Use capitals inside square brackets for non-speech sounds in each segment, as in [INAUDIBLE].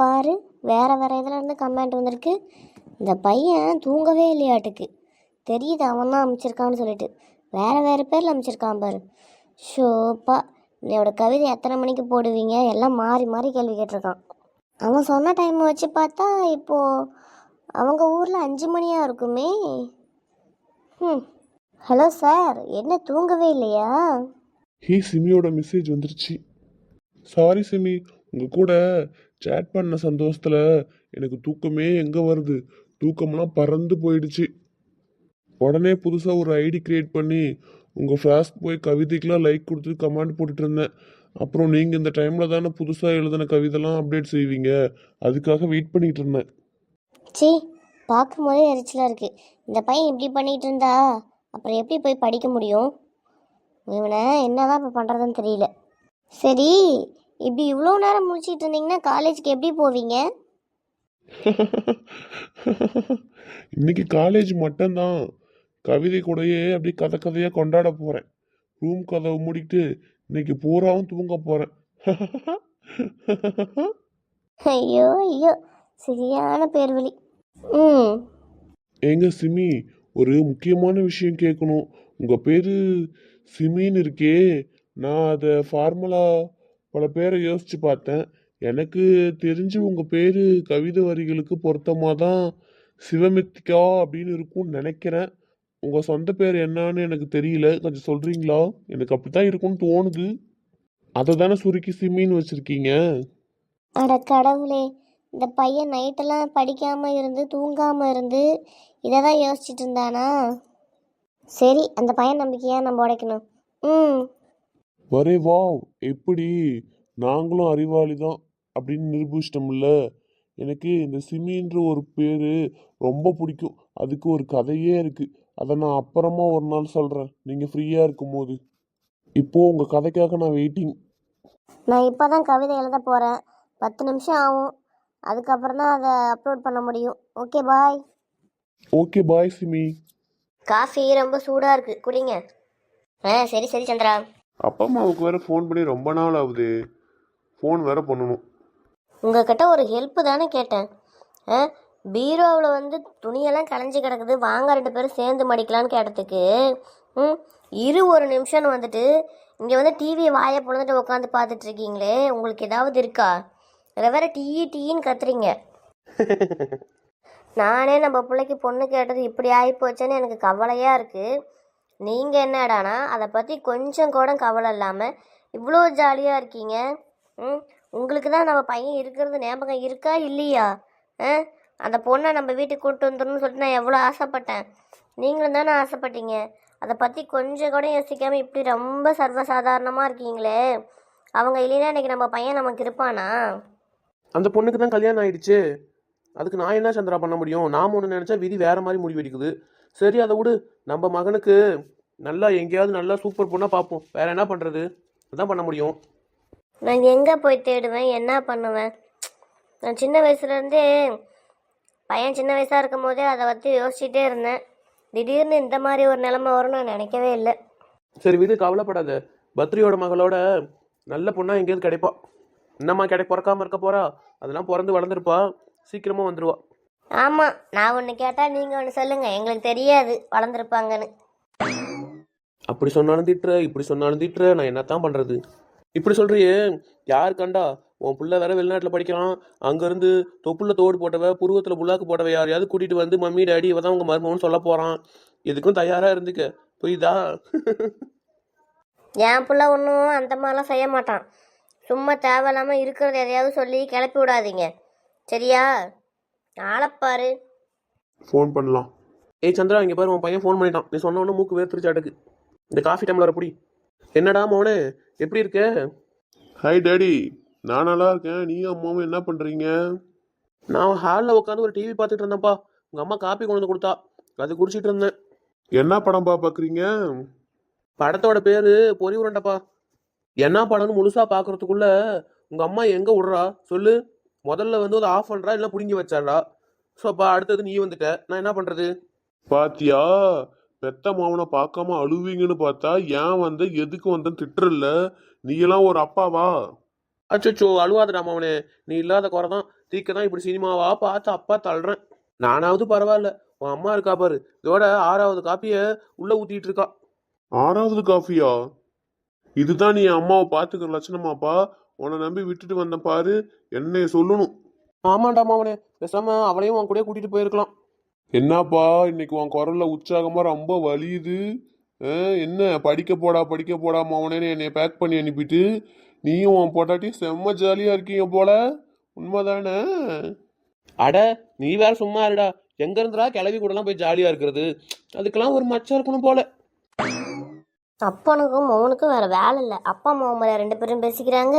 பாரு வேறு வேறு இதில் இருந்து கமெண்ட் வந்திருக்கு. இந்த பையன் தூங்கவே இல்லையாட்டுக்கு. தெரியுது அவன் தான் அமைச்சிருக்கான்னு சொல்லிட்டு. வேறு வேறு பேரில் அமைச்சிருக்கான் பாரு. ஷோப்பா என்னோட கவிதை எத்தனை மணிக்கு போடுவீங்க? எல்லாம் மாறி மாறி கேள்வி கேட்டிருக்கான். அவன் சொன்ன டைம் வச்சு பார்த்தா இப்போது அவங்க ஊரில் அஞ்சு மணியாக இருக்குமே. ம் ஹலோ சார் என்ன தூங்கவே இல்லையா? ஹே சிமியோட மெசேஜ் வந்துருச்சு. சாரி சிமி. உங்கள் கூட சேட் பண்ண சந்தோஷத்தில் எனக்கு தூக்கமே எங்கே வருது? தூக்கம்லாம் பறந்து போயிடுச்சு. உடனே புதுசாக ஒரு ஐடி கிரியேட் பண்ணி உங்கள் ஃப்ளாஸ்க் போய் கவிதைக்கெலாம் லைக் கொடுத்து கமெண்ட் போட்டுட்டு இருந்தேன். அப்புறம் நீங்கள் இந்த டைமில் தானே புதுசாக எழுதின கவிதைலாம் அப்டேட் செய்வீங்க? அதுக்காக வெயிட் பண்ணிகிட்டு இருந்தேன். சி பார்க்கும்போதே எரிச்சலாக இருக்குது இந்த பையன் இப்படி பண்ணிகிட்டு இருந்தா அப்புறம் எப்படி போய் படிக்க முடியும்? இவனை என்னதான் இப்போ பண்ணுறதுன்னு தெரியல. சரி இப்படி இவ்வளோ நேரம் முடிச்சிட்டு இருந்தீங்கன்னா காலேஜுக்கு எப்படி போவீங்க? [LAUGHS] இன்னைக்கு காலேஜ் மட்டும்தான். கவிதை கூடயே அப்படியே கதை கதையாக கொண்டாட போகிறேன் ரூம் கதவை மூடிட்டு இன்னைக்கு பூராவும் தூங்க போகிறேன் [LAUGHS] ஐயோ ஐயோ சரியான பேர்வழி. ம். ஏங்க சிமி ஒரு முக்கியமான விஷயம் கேட்கணும். உங்கள் பேர் சிமின்னு இருக்கே. நான் அதை ஃபார்முலா பல பேரை யோசித்து பார்த்தேன். எனக்கு தெரிஞ்சு உங்கள் பேர் கவிதை வரிகளுக்கு பொருத்தமாக தான் சிவமித்திகா அப்படின்னு இருக்கும்னு நினைக்கிறேன். உங்கள் சொந்த பேர் என்னன்னு எனக்கு தெரியல. கொஞ்சம் சொல்கிறீங்களா எனக்கு அப்படி தான் இருக்கும்னு தோணுது. அதை தானே சுருக்கி சிம்மின்னு வச்சுருக்கீங்க? அட கடவுளே இந்த பையன் நைட்டெல்லாம் படிக்காமல் இருந்து தூங்காமல் இருந்து இதை தான் யோசிச்சுட்டு இருந்தானா? சரி அந்த பையன் நம்பிக்கையாக நம்ம உடைக்கணும். ம். வரே வாவ்! எப்படி? நாங்களும் அறிவாளி தான் அப்படின்னு நிரூபிச்சிட்டோம்ல. எனக்கு இந்த சிமின்ற ஒரு பேர் ரொம்ப பிடிக்கும். அதுக்கு ஒரு கதையே இருக்குது அதை நான் அப்புறமா ஒரு நாள் சொல்கிறேன் நீங்கள் ஃப்ரீயாக இருக்கும்போது. இப்போது உங்கள் கதைக்காக நான் வெயிட்டிங். நான் இப்போ தான் கவிதை எழுத போகிறேன் பத்து நிமிஷம் ஆகும். அதுக்கப்புறம் தான் அதை அப்லோட் பண்ண முடியும். Okay bye. Okay bye Simi. Coffee ரொம்ப சூடாக இருக்குது குடிங்க. ஆ சரி சரி சந்திரா. அப்பா அம்மாவுக்கு வேறு ஃபோன் பண்ணி ரொம்ப நாள் ஆகுது. ஃபோன் வேறு பண்ணணும். உங்ககிட்ட ஒரு ஹெல்ப்பு தானே கேட்டேன். ஆ பீரோவில் வந்து துணியெல்லாம் கலைஞ்சி கிடக்குது. வாங்க ரெண்டு பேரும் சேர்ந்து மடிக்கலான்னு கேட்டதுக்கு ம் இரு ஒரு நிமிஷம்னு வந்துட்டு இங்கே வந்து டிவி வாயை பொழுதுட்டு உட்காந்து பார்த்துட்டு இருக்கீங்களே உங்களுக்கு ஏதாவது இருக்கா? இதில் வேற டீ டீன்னு கத்துறீங்க. [LAUGHS] நானே நம்ம பிள்ளைக்கு பொண்ணு கேட்டது இப்படி ஆகிப்போச்சேன்னு எனக்கு கவலையாக இருக்குது நீங்கள் என்னடானா? அதை பற்றி கொஞ்சம் கூட கவலை இல்லாமல் இவ்வளோ ஜாலியாக இருக்கீங்க. ம்? உங்களுக்கு தான் நம்ம பையன் இருக்கிறது ஞாபகம் இருக்கா இல்லையா? ஆ? அந்த பொண்ணை நம்ம வீட்டுக்கு கூப்பிட்டு வந்துடணும்னு சொல்லிட்டு நான் எவ்வளோ ஆசைப்பட்டேன். நீங்களும் தானே ஆசைப்பட்டீங்க. அதை பற்றி கொஞ்சம் கூட யோசிக்காமல் இப்படி ரொம்ப சர்வசாதாரணமாக இருக்கீங்களே. அவங்க இல்லைன்னா இன்றைக்கி நம்ம பையன் நமக்கு இருப்பானா? அந்த பொண்ணுக்கு தான் கல்யாணம் ஆயிடுச்சு. அதுக்கு நான் என்ன சந்திரா பண்ண முடியும்? நான் ஒன்று நினச்சா விதி வேற மாதிரி முடிவெடுக்குது. சரி அதை விடு. நம்ம மகனுக்கு நல்லா எங்கேயாவது நல்லா சூப்பர் பொண்ணாக பார்ப்போம். வேற என்ன பண்ணுறது அதான் பண்ண முடியும். நான் எங்கே போய் தேடுவேன்? என்ன பண்ணுவேன்? நான் சின்ன வயசுலேருந்தே பையன் சின்ன வயசாக இருக்கும் போதே அதை பற்றி யோசிச்சுட்டே இருந்தேன். திடீர்னு இந்த மாதிரி ஒரு நிலைமை வரும்னு நான் நினைக்கவே இல்லை. சரி விடு கவலைப்படாத. பத்ரியோட மகளோட நல்ல பொண்ணா எங்கேயாவது கிடைப்பா. என்னம்மா கிடை பிறக்காம இருக்க போறா? அதெல்லாம் பிறந்து வளர்ந்துருப்பா. சீக்கிரமா வந்துருவா. ஆமாம் நான் ஒன்று கேட்டால் நீங்கள் ஒன்று சொல்லுங்கள் எங்களுக்கு தெரியாது வளர்ந்துருப்பாங்கன்னு. அப்படி சொன்னாலும் திட்டுற இப்படி சொன்னாலும் திட்டுற நான் என்னத்தான் பண்றது? இப்படி சொல்றியே யார் கண்டா? உன் புள்ள வேற வெளிநாட்டில் படிக்கிறான். அங்கேருந்து தொப்புள்ள தோடு போட்டவ புருவத்தில் புல்லாக்கு போட்டவ யாரையாவது கூட்டிட்டு வந்து மம்மி டாடி இவ தான் உங்க மருமகன் சொல்ல போறான். இதுக்கும் தயாரா இருந்துக்க. புரியுதா என் புள்ள ஒன்றும் அந்த மாதிரிலாம் செய்ய மாட்டான். சும்மா தேவையில்லாமல் இருக்கிறத எதையாவது சொல்லி கிளப்பி விடாதீங்க. சரியா? ஆளப்பாரு ஃபோன் பண்ணலாம். ஏய் சந்திரா இங்க பாரு உன் பையன் ஃபோன் பண்ணிட்டான். நீ சொன்ன உடனே மூக்கு வேர்த்துருச்சாட்டுக்கு இந்த காஃபி டம்ளரை புடி. என்னடா மோனே? எப்படி இருக்க? ஹாய் டேடி நான் நல்லா இருக்கேன். நீ அம்மாவும் என்ன பண்ணுறீங்க நான் ஹாலில் உட்காந்து ஒரு டிவி பார்த்துட்டு இருந்தேன்ப்பா. உங்க அம்மா காப்பி கொண்டு வந்து கொடுத்தா. அது குடிச்சிட்டு இருந்தேன். என்ன படம்பா பார்க்குறீங்க படத்தோட பேரு பொறி உருண்டைப்பா. என்ன படம்னு முழுசா பார்க்கறதுக்குள்ள உங்க அம்மா எங்க விடுறா? சொல்லு. முதல்ல வந்து அதை ஆஃப் பண்றா இல்லை புடுங்கி வச்சாடா ஸோ அப்பா அடுத்தது நீ வந்துட்ட. நான் என்ன பண்றது? பாத்தியா? பெத்த மாவனை பார்க்காம அழுவீங்கன்னு பார்த்தா ஏன் வந்த எதுக்கு வந்தேன்னு திட்டுறல்ல? நீ எல்லாம் ஒரு அப்பாவா? அச்சோ அழுவாதடா மாவனே நீ இல்லாத குறை தான் தீக்க தான் இப்படி சினிமாவா பார்த்து அப்பா தள்ளுறேன். நானாவது பரவாயில்ல. உன் அம்மா இருக்கா பாரு. இதோட ஆறாவது காப்பியை உள்ள ஊத்திட்டு இருக்கா. ஆறாவது காஃபியா இதுதான் நீ என் அம்மாவை பார்த்துக்கிற லட்சணமாப்பா. உன்னை நம்பி விட்டுட்டு வந்தேன் பாரு என்னைய சொல்லணும். ஆமாண்டா மாவனே பேசாம அவளையும் உன் கூட கூட்டிட்டு போயிருக்கலாம். என்னப்பா இன்னைக்கு உன் குரல்ல உற்சாகமா ரொம்ப வலியுது. ஆ, என்ன படிக்க போடா படிக்க போடா மாவனேன்னு என்னை பேக் பண்ணி அனுப்பிட்டு நீயும் உன் பொட்டாட்டி செம்ம ஜாலியா இருக்கீங்க போல. உண்மைதானே? அட நீ வேற சும்மா இருடா. எங்க இருந்துடா கிளவி கூடலாம் போய் ஜாலியா இருக்கிறது? அதுக்கெல்லாம் ஒரு மச்சம் இருக்கணும் போல. அப்பனுக்கும் மௌனுக்கும் வேறு வேலை இல்லை. அப்பா அம்மா ரெண்டு பேரும் பேசிக்கிறாங்க.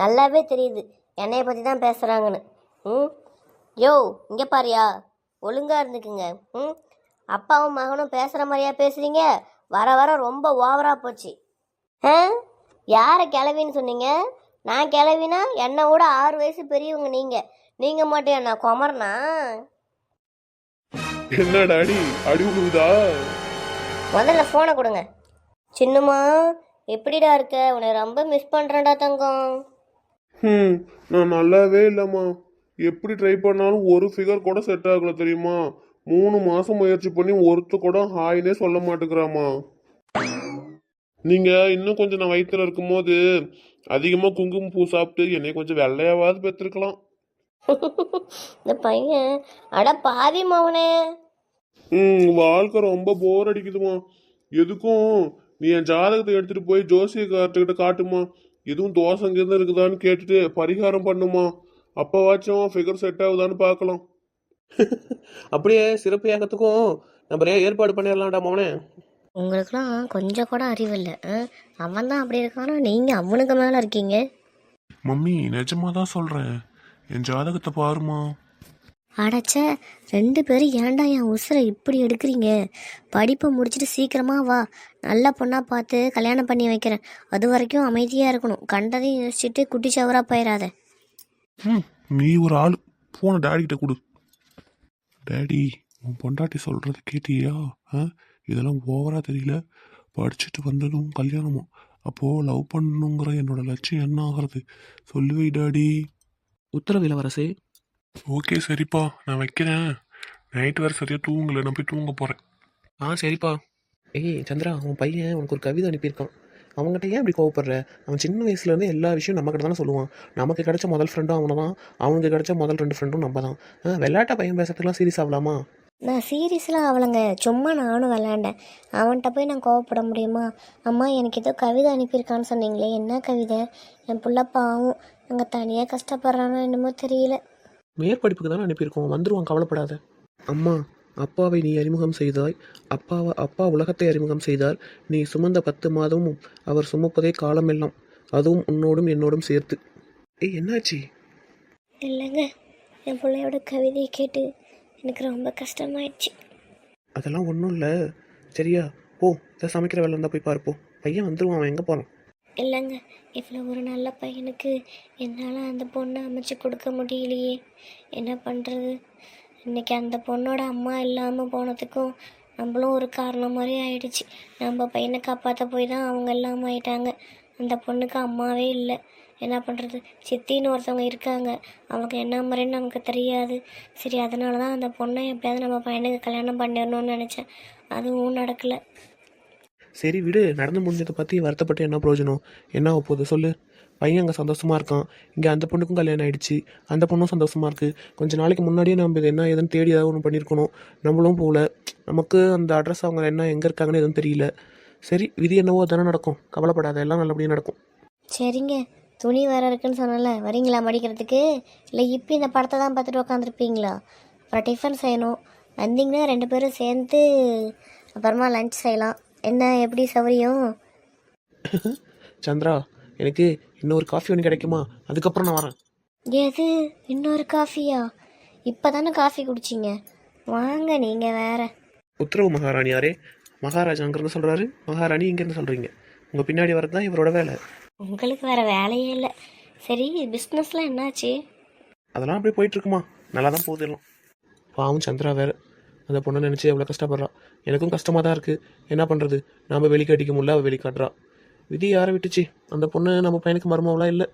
நல்லாவே தெரியுது. என்னைய பற்றி தான் பேசுகிறாங்கன்னு ம்? யோ இங்கே பாரியா. ஒழுங்காக இருந்துக்குங்க. ம்? அப்பாவும் மகனும் பேசுகிற மாதிரியா பேசுகிறீங்க வர வர ரொம்ப ஓவராக போச்சு. ஆ? யாரை கிளவின்னு சொன்னீங்க? நான் கிளவினா என்னை விட ஆறு வயசு பெரியவங்க நீங்கள் நீங்கள் மட்டும் என்ன குமரனா? என்ன டாடி அடி விழுவுதா முதல்ல ஃபோனை கொடுங்க. சின்னம்மா எப்படிடா இருக்க? உன்னை ரொம்ப மிஸ் பண்ணுறேன்டா தங்கம். ம் நான் நல்லாவே இல்லைம்மா. எப்படி ட்ரை பண்ணாலும் ஒரு ஃபிகர் கூட செட் ஆகல தெரியுமா? மூணு மாசம் முயற்சி பண்ணி ஒருத்த கூட ஹாய்னே சொல்ல மாட்டேங்கிறாமா நீங்க இன்னும் கொஞ்சம் நான் வயித்துல இருக்கும்போது அதிகமா குங்குமம் பூ சாப்பிட்டு என்னை கொஞ்சம் வெள்ளையாவது பெற்றிருக்கலாம் [LAUGHS] இந்த பையன் அட பாவி மவனே ம் வாழ்க்கை ரொம்ப போர் அடிக்குதுமா எதுக்கும் நீ என் ஜாதகத்தை எடுத்துட்டு போய் ஜோசியக்கார்ட்டுக்கிட்ட காட்டுமா. எதுவும் தோசம் எதுவும் இருக்குதான்னு கேட்டுட்டு பரிகாரம் பண்ணுமா. அப்பவாச்சும் ஃபிகர் செட் ஆகுதான்னு பார்க்கலாம். [LAUGHS] அப்படியே சிறப்பு ஏகத்துக்கும் நம்ம ஏற்பாடு பண்ணிடலாம்டா மோனே. உங்களுக்குலாம் கொஞ்சம் கூட அறிவு இல்லை. அவன் தான் அப்படி இருக்கானா? நீங்கள் அவனுக்கு மேலே இருக்கீங்க. மம்மி நிஜமா தான் சொல்றேன். என் ஜாதகத்தை பாருமா அடச்ச ரெண்டு பேரும் ஏன்டா என் உசுரை இப்படி எடுக்கிறீங்க? படிப்பை முடிச்சுட்டு சீக்கிரமா வா. நல்ல பொண்ணாக பார்த்து கல்யாணம் பண்ணி வைக்கிறேன். அது வரைக்கும் அமைதியாக இருக்கணும். கண்டதையும் யோசிச்சுட்டு குட்டி சவராக போயிடாத ம் நீ ஒரு ஆள். போன டாடி கிட்ட கொடு. டாடி உன் பொண்டாட்டி சொல்றத கேட்டியா? ஆ? இதெல்லாம் ஓவரா தெரியல. படிச்சுட்டு வந்ததும் கல்யாணமும். அப்போ லவ் பண்ணணுங்கிற என்னோட லட்சியம் என்ன ஆகிறது? சொல்லுவை டாடி உத்தரவு இளவரசே ஓகே சரிப்பா. நான் வைக்கிறேன். நைட் வேறு சரியாக தூங்கலை. நான் போய் தூங்க போகிறேன் ஆ சரிப்பா. ஏய் சந்திரா உன் பையன் உனக்கு ஒரு கவிதை அனுப்பியிருக்கான். அவங்ககிட்ட ஏன் இப்படி கோவப்படுற? அவன் சின்ன வயசுலேருந்து எல்லா விஷயம் நம்ம கிட்ட தானே சொல்லுவான். நமக்கு கிடைச்ச முதல் ஃப்ரெண்டும் அவனை தான். அவனுக்கு கிடைச்ச முதல் ரெண்டு ஃப்ரெண்டும் நம்ம தான். ஆ, விளையாட்டா பையன் பேசுறதுலாம் சீரியஸ் ஆகலாமா நான் சீரியஸ்லாம் அவளைங்க சும்மா நானும் விளாண்டேன் அவன்கிட்ட போய் நான் கோவப்பட முடியுமா? அம்மா எனக்கு ஏதோ கவிதை அனுப்பியிருக்கான்னு சொன்னீங்களே. என்ன கவிதை? என் புள்ள பாவம் அங்கே தனியாக கஷ்டப்படுறானோ என்னமோ தெரியல. மேற்படிப்புக்கு தானே அனுப்பியிருக்கோம். வந்துருவான் கவலைப்படாத. அம்மா அப்பாவை நீ அறிமுகம் செய்தாய். அப்பாவை அப்பா உலகத்தை அறிமுகம் செய்தார். நீ சுமந்த பத்து மாதமும் அவர் சுமப்பதே காலமெல்லாம். அதுவும் உன்னோடும் என்னோடும் சேர்த்து. ஏய் என்னாச்சு? இல்லைங்க. என் பிள்ளையோட கவிதையை கேட்டு எனக்கு ரொம்ப கஷ்டமாயிடுச்சு. அதெல்லாம் ஒன்றும் இல்லை. சரியா போ. இதை சமைக்கிற வேலை இருந்தால் போய் பார்ப்போம் பையன் வந்துருவான் அவன் எங்கே போகிறான் இல்லைங்க இவ்வளோ ஒரு நல்ல பையனுக்கு என்னால் அந்த பொண்ணை அமைச்சு கொடுக்க முடியலையே. என்ன பண்ணுறது இன்னைக்கு அந்த பொண்ணோட அம்மா இல்லாமல் போனதுக்கும் நம்மளும் ஒரு காரணம் மாதிரி ஆயிடுச்சு. நம்ம பையனை காப்பாற்ற போய் தான் அவங்க இல்லாமல் ஆயிட்டாங்க. அந்த பொண்ணுக்கு அம்மாவே இல்லை. என்ன பண்ணுறது சித்தின்னு ஒருத்தவங்க இருக்காங்க. அவங்க என்ன மாதிரின்னு நமக்கு தெரியாது. சரி அதனால தான் அந்த பொண்ணை எப்படியாவது நம்ம பையனுக்கு கல்யாணம் பண்ணிடணும்னு நினச்சேன். அதுவும் நடக்கலை. சரி விடு நடந்து முடிஞ்சதை பற்றி வருத்தப்பட்டு என்ன பிரயோஜனம்? என்ன ஆக போகுது? சொல்லு. பையன் அங்கே சந்தோஷமாக இருக்கான். இங்கே அந்த பொண்ணுக்கும் கல்யாணம் ஆகிடுச்சு அந்த பொண்ணும் சந்தோஷமாக இருக்குது கொஞ்ச நாளைக்கு முன்னாடியே நம்ம இது என்ன ஏதுன்னு தேடி ஏதாவது ஒன்று பண்ணியிருக்கணும் நம்மளும் போகல. நமக்கு அந்த அட்ரஸ் அவங்க என்ன எங்கே இருக்காங்கன்னு எதுவும் தெரியல. சரி விதி என்னவோ தானே நடக்கும். கவலைப்படாத எல்லாம் நல்லபடியாக நடக்கும். சரிங்க. துணி வேற இருக்குன்னு சொன்னல வரீங்களா மடிக்கிறதுக்கு? இல்லை இப்போ இந்த படத்தை தான் பார்த்துட்டு உட்காந்துருப்பீங்களா அப்புறம் டிஃபன் செய்யணும். வந்தீங்கன்னா ரெண்டு பேரும் சேர்ந்து அப்புறமா லஞ்ச் செய்யலாம். என்ன எப்படி சௌரியம்? சந்திரா எனக்கு இன்னொரு காஃபி ஒன்று கிடைக்குமா? அதுக்கப்புறம் நான் வரேன். எது? இன்னொரு காஃபியா இப்போ தானே காஃபி குடிச்சிங்க. வாங்க நீங்கள் வேற. உத்தரவு மகாராணியாரே மகாராஜா அங்கேருந்து சொல்கிறாரு மகாராணி இங்கேருந்து சொல்கிறீங்க உங்கள் பின்னாடி வரது தான் இவரோட வேலை. உங்களுக்கு வேற வேலையே இல்லை. சரி பிஸ்னஸ்லாம் என்னாச்சு? அதெல்லாம் அப்படியே போயிட்டு இருக்குமா? நல்லா தான் போகுது எல்லாம். பாவம் சந்திரா வேற. அந்த பொண்ணை நினச்சி எவ்வளோ கஷ்டப்படுறான் எனக்கும் கஷ்டமாக தான் இருக்குது என்ன பண்ணுறது நாம் வெளிக்காட்டிக்க முடியல அவள் வெளிக்காட்டுறா விதி யாரை விட்டுச்சு? அந்த பொண்ணு நம்ம பையனுக்கு மருமவளாக இல்லை.